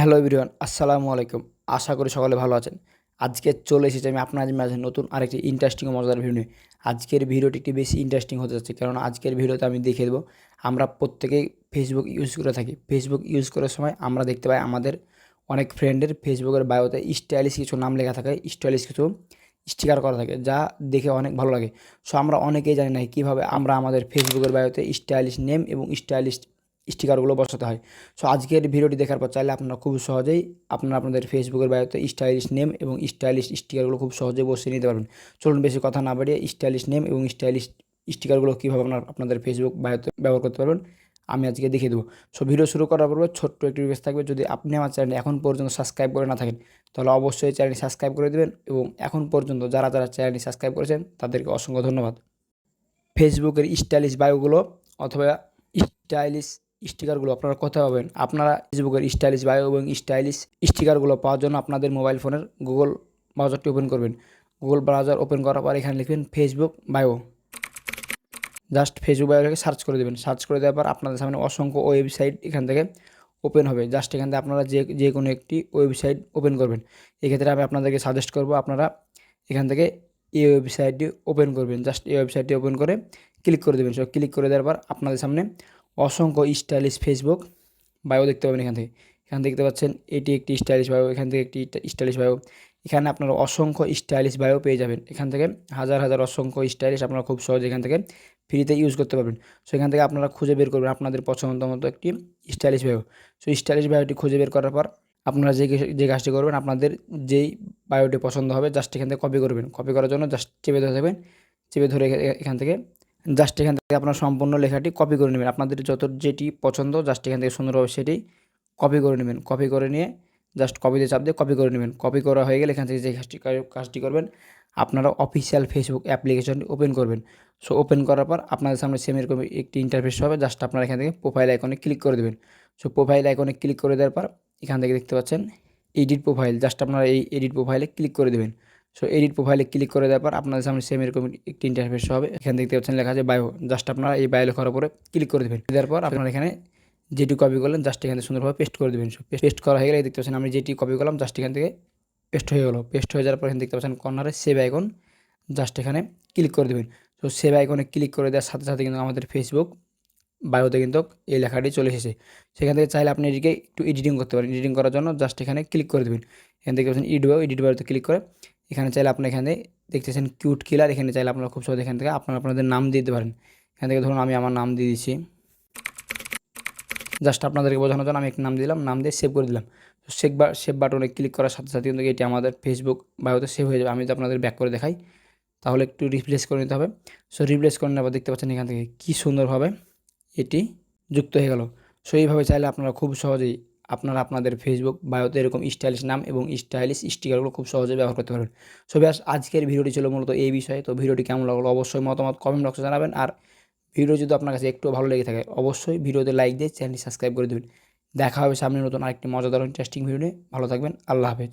Hello everyone, আসসালামু আলাইকুম। আশা করি সকলে ভালো আছেন। আজকে চলে এসেছি আমি আপনাদের মাঝে নতুন আরেকটি ইন্টারেস্টিং ও মজাদার ভিডিও নিয়ে। আজকের ভিডিওটি একটি বেশি ইন্টারেস্টিং হতে যাচ্ছে কারণ আজকের ভিডিওতে আমি দেখিয়ে দেবো, আমরা প্রত্যেকেই ফেসবুক ইউজ করে থাকি। ফেসবুক ইউজ করার সময় আমরা দেখতে পাই আমাদের অনেক ফ্রেন্ডের ফেসবুকের বায়োতে স্টাইলিশ কিছু নাম লেখা থাকে স্টাইলিশ কিছু স্টিকার করা থাকে, যা দেখে অনেক ভালো লাগে। সো আমরা অনেকেই জানি না কীভাবে আমরা আমাদের ফেসবুকের বায়োতে স্টাইলিশ নেম এবং স্টাইলিশ স্টিকারগুলো বসাতে হয়। সো আজকের ভিডিওটি দেখার পর চাইলে আপনারা খুব সহজেই আপনারা আপনাদের ফেসবুকের বায়োতে স্টাইলিশ নেম এবং স্টাইলিশ স্টিকারগুলো খুব সহজেই বসিয়ে নিতে পারবেন। চলুন বেশি কথা না বাড়িয়ে স্টাইলিশ নেম এবং স্টাইলিশ স্টিকারগুলো কীভাবে আপনার আপনাদের ফেসবুক বায়োতে ব্যবহার করতে পারবেন, আমি আজকে দেখিয়ে দেবো। সো ভিডিও শুরু করার পূর্বে ছোট্ট একটি রিকোয়েস্ট থাকবে, যদি আপনি আমার চ্যানেল এখন পর্যন্ত সাবস্ক্রাইব করে না থাকেন, তাহলে অবশ্যই চ্যানেলটি সাবস্ক্রাইব করে দেবেন এবং এখন পর্যন্ত যারা যারা চ্যানেলটি সাবস্ক্রাইব করেছেন, তাদেরকে অসংখ্য ধন্যবাদ। ফেসবুকের স্টাইলিশ বায়োগুলো অথবা স্টাইলিশ স্টিকারগুলো আপনারা কোথায় পাবেন? আপনারা ফেসবুকের স্টাইলিশ বায়ো এবং স্টাইলিশ স্টিকারগুলো পাওয়ার জন্য আপনাদের মোবাইল ফোনের গুগল ব্রাউজারটি ওপেন করবেন। গুগল ব্রাউজার ওপেন করার পর এখানে লিখবেন ফেসবুক বায়ো। জাস্ট ফেসবুক বায়োটাকে সার্চ করে দেবেন। সার্চ করে দেওয়ার পর আপনাদের সামনে অসংখ্য ওয়েবসাইট এখান থেকে ওপেন হবে। জাস্ট এখান থেকে আপনারা যে যে কোনো একটি ওয়েবসাইট ওপেন করবেন। এক্ষেত্রে আমি আপনাদেরকে সাজেস্ট করব আপনারা এখান থেকে এই ওয়েবসাইটটি ওপেন করবেন। জাস্ট এই ওয়েবসাইটটি ওপেন করে ক্লিক করে দেবেন। সো ক্লিক করে দেওয়ার পর আপনাদের সামনে অসংখ্য স্টাইলিশ ফেসবুক বায়ো দেখতে পাবেন এখান থেকে। এখান দেখতে পাচ্ছেন, এটি একটি স্টাইলিশ বায়ো এখান থেকে একটি স্টাইলিশ বায়ো এখানে আপনারা অসংখ্য স্টাইলিশ বায়ো পেয়ে যাবেন। এখান থেকে হাজার হাজার অসংখ্য স্টাইলিশ আপনারা খুব সহজে এখান থেকে ফ্রিতে ইউজ করতে পারবেন। সো এখান থেকে আপনারা খুঁজে বের করবেন আপনাদের পছন্দ মতো একটি স্টাইলিশ বায়ো সো স্টাইলিশ বায়োটি খুঁজে বের করার পর আপনারা যে যে কাজটি করবেন, আপনাদের যেই বায়োটি পছন্দ হবে জাস্ট এখান থেকে কপি করবেন। কপি করার জন্য জাস্ট চেপে ধরে থাকবেন। চেপে ধরে এখান থেকে জাস্ট এখান থেকে আপনার সম্পূর্ণ লেখাটি কপি করে নেবেন। আপনাদের যত যেটি পছন্দ, জাস্ট এখান থেকে সুন্দরভাবে সেটি কপি করে নেবেন। কপি করে নিয়ে জাস্ট কপিতে চাপ দিয়ে কপি করে নেবেন। কপি করা হয়ে গেলে এখান থেকে যে কাজটি কাজটি করবেন, আপনারা অফিসিয়াল ফেসবুক অ্যাপ্লিকেশনটি ওপেন করবেন। সো ওপেন করার পর আপনাদের সামনে সেম এরকম একটি ইন্টারফেস হবে। জাস্ট আপনারা এখান থেকে প্রোফাইল আইকনে ক্লিক করে দেবেন। সো প্রোফাইল আইকনে ক্লিক করে দেওয়ার পর এখান থেকে দেখতে পাচ্ছেন এডিট প্রোফাইল জাস্ট আপনারা এই এডিট প্রোফাইলে ক্লিক করে দেবেন। সো এডিট প্রোফাইলে ক্লিক করে দেওয়ার পর আপনাদের সামনে সেম এরকম একটি ইন্টারফেস হবে। এখানে দেখতে পাচ্ছেন লেখা আছে বায়ো জাস্ট আপনারা এই বায়ো লেখার উপরে ক্লিক করে দেবেন। দেওয়ার পর আপনারা এখানে যেটি কপি করলেন জাস্ট এখানে সুন্দরভাবে পেস্ট করে দেবেন। পেস্ট করা হয়ে গেলে দেখতে পাচ্ছেন আমি যেটি কপি করলাম জাস্ট এখান থেকে পেস্ট হয়ে গেলো। পেস্ট হয়ে যাওয়ার পর এখানে দেখতে পাচ্ছেন কর্নারে সেভ আইকন জাস্ট এখানে ক্লিক করে দেবেন। তো সেভ আইকনে ক্লিক করে দেওয়ার সাথে সাথে কিন্তু আমাদের ফেসবুক বায়োতে কিন্তু এই লেখাটি চলে এসেছে। সেখান থেকে চাইলে আপনি এটিকে একটু এডিটিং করতে পারেন। এডিটিং করার জন্য জাস্ট এখানে ক্লিক করে দেবেন। এখান থেকে পাচ্ছেন ইডিও এডিট বায়োতে ক্লিক করে এখানে চাইলে আপনি এখানে দেখতেছেন কিউট কিলার এখানে চাইলে আপনারা খুব সহজে এখান থেকে আপনারা আপনাদের নাম দিতে পারেন। এখান থেকে ধরুন আমি আমার নাম দিয়ে দিচ্ছি। জাস্ট আপনাদেরকে বোঝানোর জন্য আমি একটা নাম দিলাম, নাম দিয়ে সেভ করে দিলাম। তো সেভ বা সেভ বাটনে ক্লিক করার সাথে সাথে কিন্তু এটি আমাদের ফেসবুক বায়োতে সেভ হয়ে যাবে। আমি যদি আপনাদের ব্যাক করে দেখাই, তাহলে একটু রিপ্লেস করে নিতে হবে। সো রিপ্লেস করে নেওয়ার দেখতে পাচ্ছেন এখান থেকে কী সুন্দরভাবে এটি যুক্ত হয়ে গেল। সো এইভাবে চাইলে আপনারা খুব সহজেই আপনারা আপনাদের ফেসবুক বায়োতে এরকম স্টাইলিশ নাম এবং স্টাইলিশ স্টিকারগুলো খুব সহজে ব্যবহার করতে পারবেন। সো ব্যাস, আজকের ভিডিওটি ছিল মূলত এই বিষয়ে। তো ভিডিওটি কেমন লাগল অবশ্যই মতামত কমেন্ট বক্সে জানাবেন। আর ভিডিও যদি আপনার কাছে একটু ভালো লেগে থাকে, অবশ্যই ভিডিওতে লাইক দিয়ে চ্যানেলটি সাবস্ক্রাইব করে দেবেন। দেখা হবে সামনে নতুন আরেকটি মজাদার ইন্টারেস্টিং ভিডিও নিয়ে। ভালো থাকবেন, আল্লাহ হাফেজ।